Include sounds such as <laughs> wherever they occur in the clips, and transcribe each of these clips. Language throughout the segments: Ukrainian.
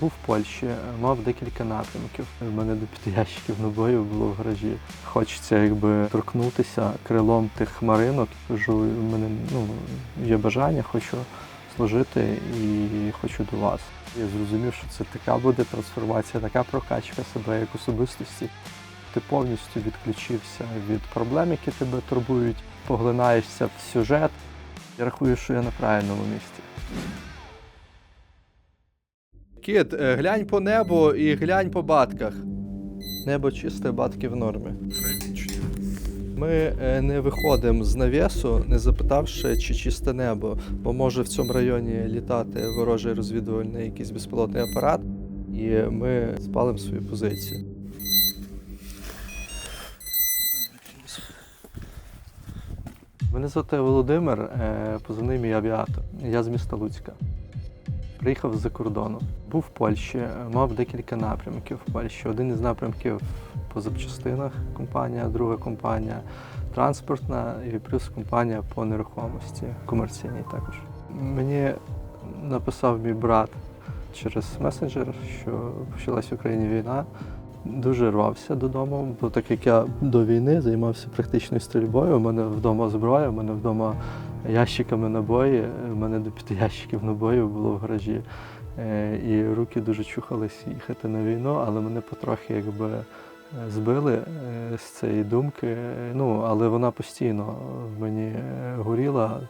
Був в Польщі, мав декілька напрямків. У мене до п'яти ящиків набоїв було в гаражі. Хочеться якби торкнутися крилом тих хмаринок. Кажу, у мене ну, є бажання, хочу служити і хочу до вас. Я зрозумів, що це така буде трансформація, така прокачка себе як особистості. Ти повністю відключився від проблем, які тебе турбують, поглинаєшся в сюжет. Я рахую, що я на правильному місці. Кіт, е, глянь по небу і глянь по батках. Небо чисте, батки в нормі. Ми е, не виходимо з навісу, не запитавши, чи чисте небо, бо може в цьому районі літати ворожий розвідувальний якийсь безпілотний апарат, і ми спалимо свою позицію. Мене звати Володимир, е, позивний мій авіатор. Я з міста Луцька. Приїхав з-за кордону. Був в Польщі, мав декілька напрямків в Польщі. Один із напрямків по запчастинах компанія, друга компанія транспортна і плюс компанія по нерухомості, комерційній також. Мені написав мій брат через месенджер, що почалась в Україні війна. Дуже рвався додому, бо так як я до війни займався практичною стрільбою, у мене вдома зброя, у мене вдома ящиками набої, у мене до п'яти ящиків набоїв було в гаражі. Е, І руки дуже чухались їхати на війну, але мене потрохи якби е, збили е, з цієї думки. Ну, але вона постійно мені горіла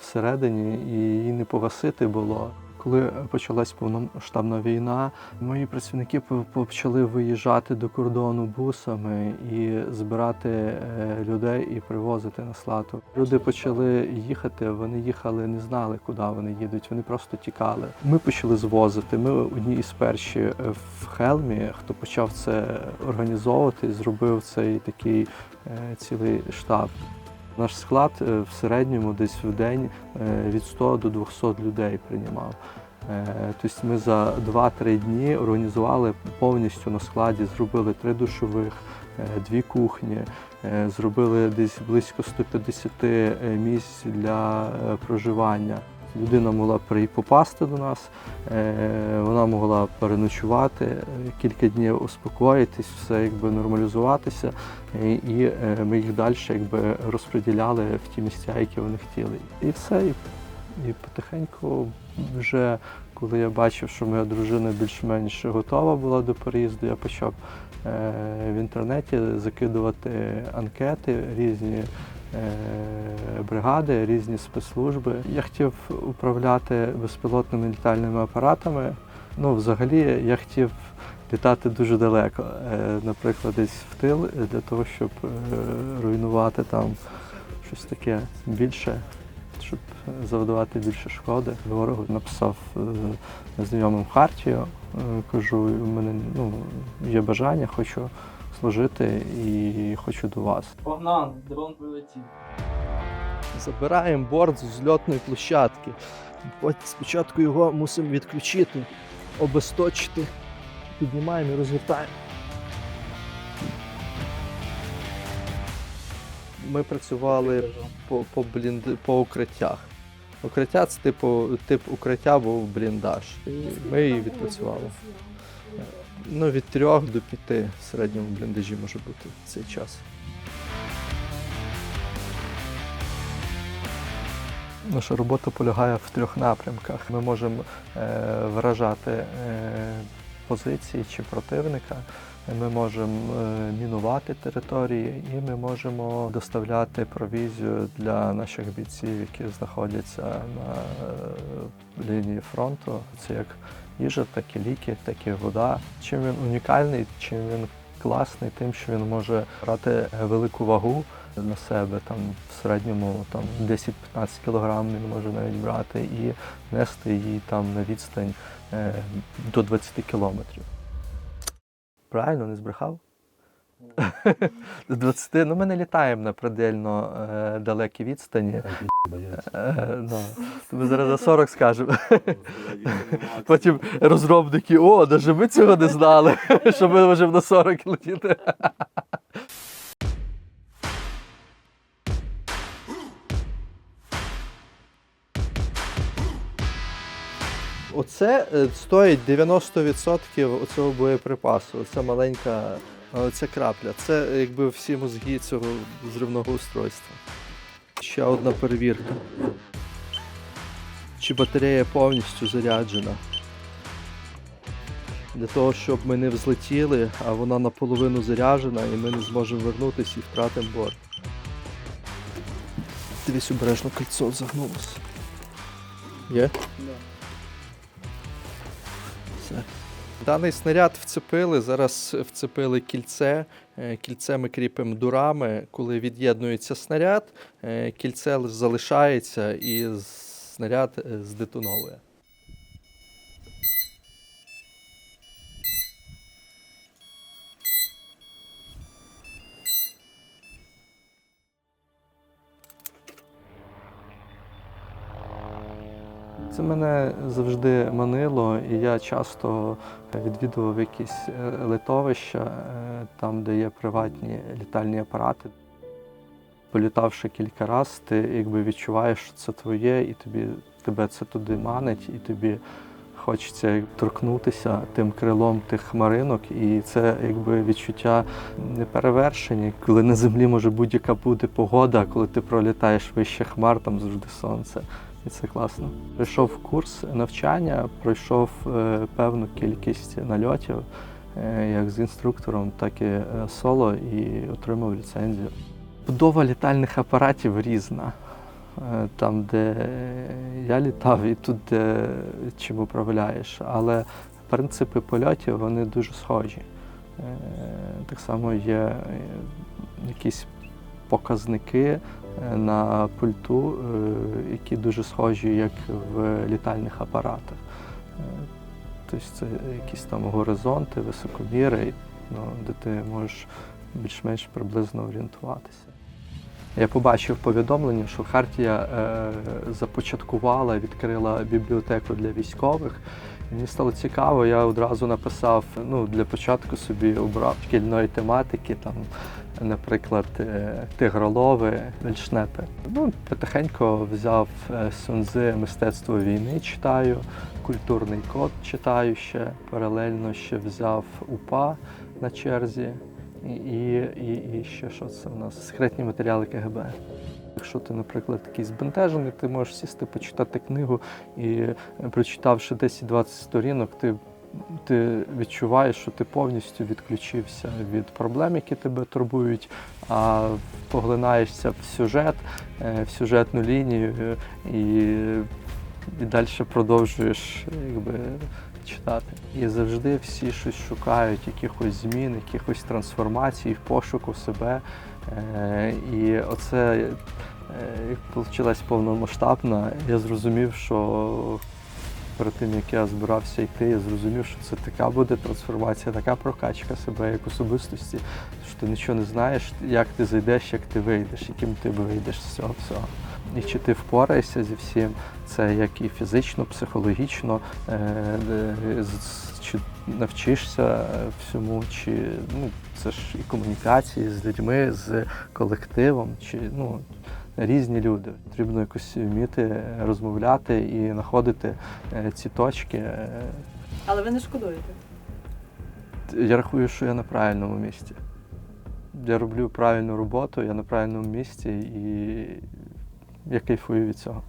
всередині, і її не погасити було. Коли почалась повномасштабна війна, мої працівники по- почали виїжджати до кордону бусами і збирати е, людей і привозити на слату. Люди почали їхати, вони їхали, не знали, куди вони їдуть. Вони просто тікали. Ми почали звозити. Ми одні із перші е, в Хелмі, хто почав це організовувати, зробив цей такий е, цілий штаб. Наш склад е, в середньому десь в день е, від 100 до 200 людей приймав. Е, Тобто ми за 2-3 дні організували повністю на складі, зробили три душових, дві кухні, зробили десь близько 150 е, місць для проживання. Людина могла попасти до нас, е, вона могла переночувати, е, кілька днів успокоїтись, все якби нормалізуватися, і, і е, ми їх далі якби розподіляли в ті місця, які вони хотіли. І все. І, і потихеньку вже коли я бачив, що моя дружина більш-менш готова була до переїзду, я почав е, в інтернеті закидувати анкети різні. Е, Бригади, різні спецслужби. Я хотів управляти безпілотними літальними апаратами. Ну, взагалі, я хотів літати дуже далеко, е, наприклад, десь в тил для того, щоб е, руйнувати там щось таке більше, щоб завдавати більше шкоди. Ворогу написав незнайомим хартію. Кажу, у мене ну, є бажання, хочу служити і хочу до вас. Погнали, дрон прилетів. Забираємо борт з зльотної площадки. От спочатку його мусимо відключити, обесточити, піднімаємо і розвертаємо. Ми працювали по, по, блінди, по укриттях. Укриття це типу тип укриття був бліндаж. І ми її відпрацювали. Ну, від трьох до п'яти в середньому бліндажі може бути в цей час. Наша робота полягає в трьох напрямках. Ми можемо е, вражати е, позиції чи противника. Ми можемо е, мінувати території, і ми можемо доставляти провізію для наших бійців, які знаходяться на лінії фронту. Це як їжа, так і ліки, так і вода. Чим він унікальний, чим він класний, тим, що він може брати велику вагу на себе там в середньому там 10-15 кілограм він може навіть брати і нести її там на відстань е, до 20 кілометрів. Правильно, не збрехав? До 20. Ну, ми не літаємо на предельно е, далекі відстані. Е, ми зараз за 40 скажемо. Потім розробники, о, навіть ми цього не знали, <laughs> що ми можемо на 40 летіти. Оце е, стоїть 90% оцього боєприпасу. Оця маленька оця крапля. Це якби всі мозги цього зривного устройства. Ще одна перевірка. Чи батарея повністю заряджена? Для того, щоб ми не взлетіли, а вона наполовину заряджена, і ми не зможемо вернутися і втратимо борт. Дивись обережно кольцо загнулося. Є? Все. Даний снаряд вцепили, зараз вцепили кільце. Е, Кільце ми кріпимо дурами. Коли від'єднується снаряд, е, кільце залишається і снаряд е, здетоновує. Це мене завжди манило, і я часто відвідував якісь е, литовища, е, там, де є приватні літальні апарати. Політавши кілька разів, ти якби відчуваєш, що це твоє, і тобі, тебе це туди манить, і тобі хочеться торкнутися тим крилом тих хмаринок, і це якби відчуття неперевершені, коли на землі може будь-яка бути погода, коли ти пролітаєш вище хмар, там завжди сонце. І це класно. Пройшов курс навчання, пройшов е, певну кількість нальотів, е, як з інструктором, так і е, соло, і отримав ліцензію. Будова літальних апаратів різна. Там, де я літав, і тут, де чим управляєш. Але принципи польотів вони дуже схожі. Так само є якісь показники е, на пульту, е, які дуже схожі, як в літальних апаратах. Е, Тобто це якісь там горизонти, високоміри, ну, де ти можеш більш-менш приблизно орієнтуватися. Я побачив повідомлення, що Хартія е, започаткувала, відкрила бібліотеку для військових. Мені стало цікаво, я одразу написав, ну, для початку собі обрав шкільної тематики, там, наприклад, е, тигролови, вельшнепи. Ну, потихеньку взяв е, Сунзи мистецтво війни, читаю, культурний код читаю ще, паралельно ще взяв УПА на черзі. І, і, і, ще що це у нас? Секретні матеріали КГБ. Якщо ти, наприклад, такий збентежений, ти можеш сісти, почитати книгу і е, прочитавши 10-20 сторінок, ти, ти відчуваєш, що ти повністю відключився від проблем, які тебе турбують, а поглинаєшся в сюжет, е, в сюжетну лінію е, і, і далі продовжуєш якби, читати. І завжди всі щось шукають, якихось змін, якихось трансформацій пошуку себе. Е, І оце як почалась повномасштабна, я зрозумів, що перед тим як я збирався йти, я зрозумів, що це така буде трансформація, така прокачка себе як особистості, що ти нічого не знаєш, як ти зайдеш, як ти вийдеш, яким ти вийдеш з цього всього. І чи ти впораєшся зі всім, це як і фізично, психологічно, е, е, чи навчишся всьому, чи ну, це ж і комунікації з людьми, з колективом, чи ну, різні люди. Потрібно якось вміти розмовляти і знаходити е, ці точки. Але ви не шкодуєте. Я рахую, що я на правильному місці. Я роблю правильну роботу, я на правильному місці і я кайфую від цього.